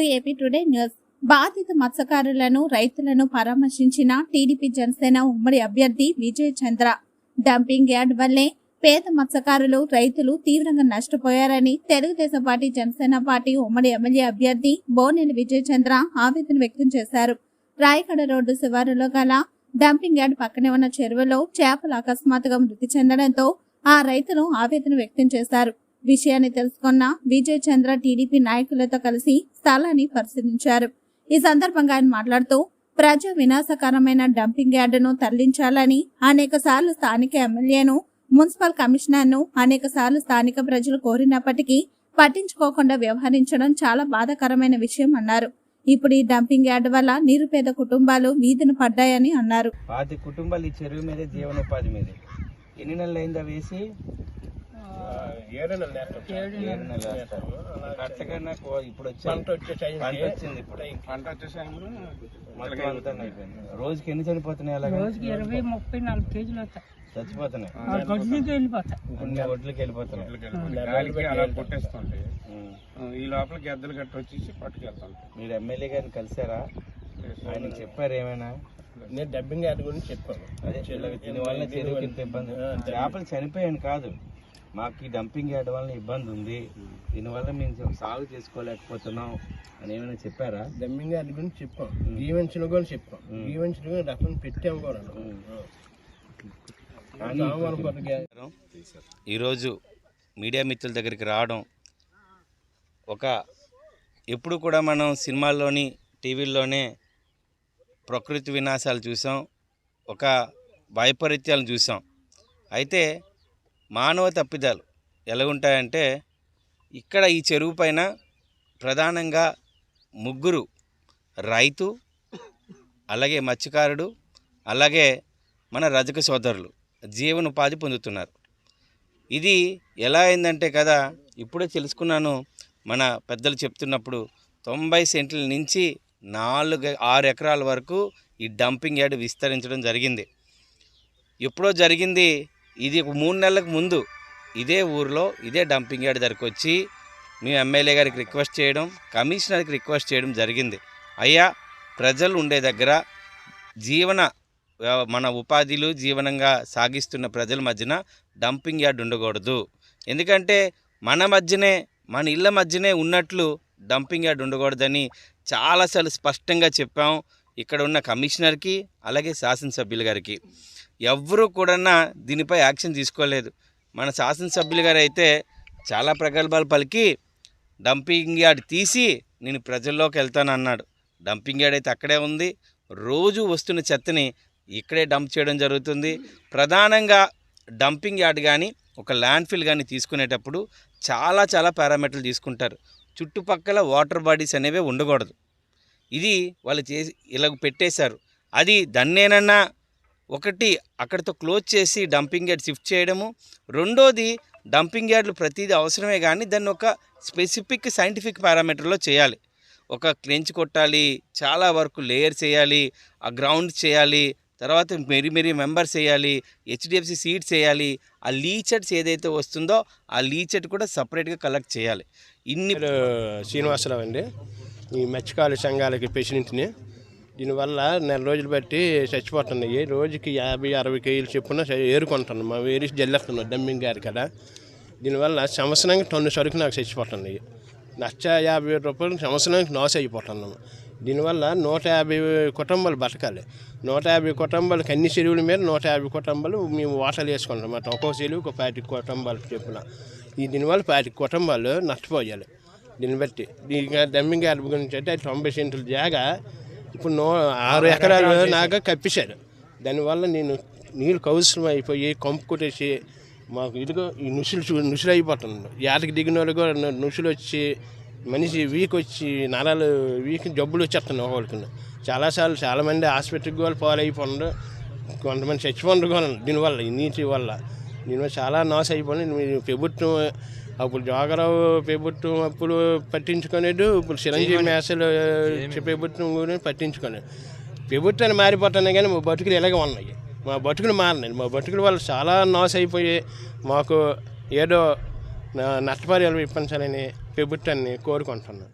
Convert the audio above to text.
To AP today news బాధిత మత్స్యకారులను రైతులను పరామర్శించిన TDP Janasena ఉమ్మడి అభ్యర్థి విజయ్ చంద్ర. డంపింగ్ యార్డ్ వల్లే పేద మత్స్యకారులు రైతులు తీవ్రంగా నష్టపోయారని తెలుగుదేశం పార్టీ జనసేన పార్టీ ఉమ్మడి ఎమ్మెల్యే అభ్యర్థి బోనెల విజయ్ చంద్ర ఆవేదన వ్యక్తం చేశారు. రాయగడ రోడ్డు శివారులో గల డంపింగ్ యార్డ్ పక్కనే ఉన్న చెరువులో చేపలు అకస్మాత్తుగా మృతి చెందడంతో ఆ రైతులు ఆవేదన వ్యక్తం చేశారు. విషయాన్ని తెలుసుకున్న విజయ్ చంద్ర టీడీపీ నాయకులతో కలిసి స్థలాన్ని పరిశీలించారు. ఈ సందర్భంగా ఆయన మాట్లాడుతూ ప్రజా వినాశకరమైన డంపింగ్ యార్డును తరలించాలని అనేక సార్లు స్థానిక ఎమ్మెల్యేను మున్సిపల్ కమిషనర్ను అనేక సార్లు స్థానిక ప్రజలు కోరినప్పటికీ పట్టించుకోకుండా వ్యవహరించడం చాలా బాధాకరమైన విషయం అన్నారు. ఇప్పుడు ఈ డంపింగ్ యార్డ్ వల్ల నిరుపేద కుటుంబాలు వీధిని పడ్డాయని అన్నారు. పాతి కుటుంబాలు ఈ చెరువు మీద జీవనోపాధి మీద. ఎన్ని నెలలు అయిందా వేసి ఏడు ఇప్పుడు పంట వచ్చింది ఇప్పుడు. పంట వచ్చే టైంలో మొత్తం అంతా అయిపోయింది. రోజుకి ఎన్ని చనిపోతున్నాయి అలాగే? రోజుకి ఇరవై ముప్పై నాలుగు కేజీలు వస్తాయి. చచ్చిపోతున్నాయి. ఒడ్లకి వెళ్ళిపోతున్నాయి. అలా కొట్టేస్తుంటాయి. ఈ లోపల గద్దలు గట్టి వచ్చేసి పట్టుకెళ్తాంటాయి. మీరు ఎమ్మెల్యే గారిని కలిసారా? ఆయన చెప్పారు ఏమైనా? నేను డబ్బింగ్ యాడ్ గురించి చెప్పాను. అదే దీనివల్ల చెరువుకి ఇంత ఇబ్బంది. చేపలు చనిపోయాను కాదు. మాకు ఈ డంపింగ్ యార్డ్ వల్ల ఇబ్బంది ఉంది. దీనివల్ల మేము సాగు చేసుకోలేకపోతున్నాం అని ఏమైనా చెప్పారా? డబ్బింగ్ యాడ్ గురించి చెప్పాం. జీవెన్షన్ కూడా చెప్పాం. కూడా రకం పెట్టాం కూడా. ఈరోజు మీడియా మిత్రుల దగ్గరికి రావడం ఒక ఎప్పుడు కూడా మనం సినిమాల్లోని టీవీల్లోనే ప్రకృతి వినాశాలు చూసాం. ఒక వైపరీత్యాలను చూసాం. అయితే మానవ తప్పిదాలు ఎలాగుంటాయంటే ఇక్కడ ఈ చెరువు పైన ప్రధానంగా ముగ్గురు రైతు అలాగే మత్స్యకారుడు అలాగే మన రజక సోదరులు జీవనోపాధి పొందుతున్నారు. ఇది ఎలా అయిందంటే కదా ఇప్పుడే తెలుసుకున్నాను. మన పెద్దలు చెప్తున్నప్పుడు తొంభై సెంట్ల నుంచి నాలుగు ఆరు ఎకరాల వరకు ఈ డంపింగ్ యార్డ్ విస్తరించడం జరిగింది. ఎప్పుడో జరిగింది ఇది ఒక మూడు నెలలకు ముందు ఇదే ఊరిలో ఇదే డంపింగ్ యార్డ్ దగ్గరికి వచ్చి మేము ఎమ్మెల్యే గారికి రిక్వెస్ట్ చేయడం కమిషనర్కి రిక్వెస్ట్ చేయడం జరిగింది. అయ్యా ప్రజలు ఉండే దగ్గర జీవన మన ఉపాధిలు జీవనంగా సాగిస్తున్న ప్రజల మధ్యన డంపింగ్ యార్డ్ ఉండకూడదు. ఎందుకంటే మన మధ్యనే మన ఇళ్ళ మధ్యనే ఉన్నట్లు డంపింగ్ యార్డ్ ఉండకూడదని చాలాసార్లు స్పష్టంగా చెప్పాం. ఇక్కడ ఉన్న కమిషనర్కి అలాగే శాసనసభ్యులు గారికి ఎవరు కూడా దీనిపై యాక్షన్ తీసుకోలేదు. మన శాసనసభ్యులు గారు అయితే చాలా ప్రగల్భాలు పలికి డంపింగ్ యార్డ్ తీసి నేను ప్రజల్లోకి వెళ్తాను అన్నాడు. డంపింగ్ యార్డ్ అయితే అక్కడే ఉంది. రోజు వస్తున్న చెత్తని ఇక్కడే డంప్ చేయడం జరుగుతుంది. ప్రధానంగా డంపింగ్ యార్డ్ కానీ ఒక ల్యాండ్ ఫిల్ కానీ తీసుకునేటప్పుడు చాలా చాలా పారామీటర్లు తీసుకుంటారు. చుట్టుపక్కల వాటర్ బాడీస్ అనేవి ఉండకూడదు. ఇది వాళ్ళు చేసి ఇలా పెట్టేశారు. అది దన్నేనన్నా ఒకటి అక్కడితో క్లోజ్ చేసి డంపింగ్ యార్డ్ షిఫ్ట్ చేయడము. రెండోది డంపింగ్ యార్డ్లు ప్రతిదీ అవసరమే కానీ దాన్ని ఒక స్పెసిఫిక్ సైంటిఫిక్ పారామీటర్లో చేయాలి. ఒక క్లెంచ్ కొట్టాలి చాలా వరకు లేయర్ చేయాలి ఆ గ్రౌండ్ చేయాలి తర్వాత మెరీ మెరీ మెంబర్స్ వేయాలి హెచ్డిఎఫ్సి సీడ్స్ వేయాలి ఆ లీచెట్స్ ఏదైతే వస్తుందో ఆ లీచెట్ కూడా సపరేట్గా కలెక్ట్ చేయాలి. ఇన్ని శ్రీనివాసరావు అండి. ఈ మత్స్యకారుల సంఘాలకి ప్రెసిడెంట్ని. దీనివల్ల నెల రోజులు బట్టి చచ్చిపోతున్నాయి. రోజుకి యాభై అరవై కేజీలు చెప్పున ఏరుకుంటున్నాం. మా వేరి జల్లేస్తున్నాం డమ్మింగ్ గారు కదా. దీనివల్ల సంవత్సరానికి టన్ను సరుకు నాకు చచ్చిపోతున్నాయి. లక్ష యాభై రూపాయలు సంవత్సరానికి లాస్ అయిపోతున్నాము దీనివల్ల నూట యాభై కుటుంబాలు బతకాలి. నూట యాభై కుటుంబాలకు అన్ని చెరువుల మీద నూట యాభై కుటుంబాలు మేము వాటలు వేసుకుంటాం అన్నమాట ఒక్కో చెరువుకి ఒక పాటి కుటుంబాలు చెప్పున. ఈ దీనివల్ల పాటి కుటుంబాలు నష్టపోయాలి. దీన్ని బట్టి. దీనికి డమ్మింగ్ యార్డ్ గురించి అంటే తొంభై సెంటుల జాగా ఇప్పుడు నూ ఆరు ఎకరాలు నాగా కప్పించారు దానివల్ల నేను నీళ్ళు కౌసరం అయిపోయి కంపు కొట్టేసి మాకు ఇదిగో ఈ నుసులు చూ నుసులు అయిపోతుంది ఏటకి దిగిన వాళ్ళు కూడా నుసులు వచ్చి మనిషి వీక్ వచ్చి నరాలు వీక్ జబ్బులు వచ్చేస్తున్నాయి ఒకరికి చాలాసార్లు చాలామంది హాస్పిటల్కి వాళ్ళు పాలైపోయినారు. కొంతమంది చచ్చిపోయినారు కూడా. దీనివల్ల ఈ నీటి వల్ల. దీనివల్ల చాలా నాశ అయిపోయింది ప్రభుత్వం అప్పుడు జోగరావు ప్రభుత్వం అప్పుడు పట్టించుకోలేదు ఇప్పుడు చిరంజీవి మేసలు ప్రభుత్వం గురించి పట్టించుకోలేదు ప్రభుత్వాన్ని మారిపోతున్నాయి కానీ మా బతుకులు ఇలాగే ఉన్నాయి. మా బతుకులు మారినాయి. మా బతుకుల వల్ల చాలా నాశ అయిపోయి మాకు ఏదో నష్టపరిహారం ఇప్పించాలని ప్రభుత్వాన్ని కోరుకుంటున్నాను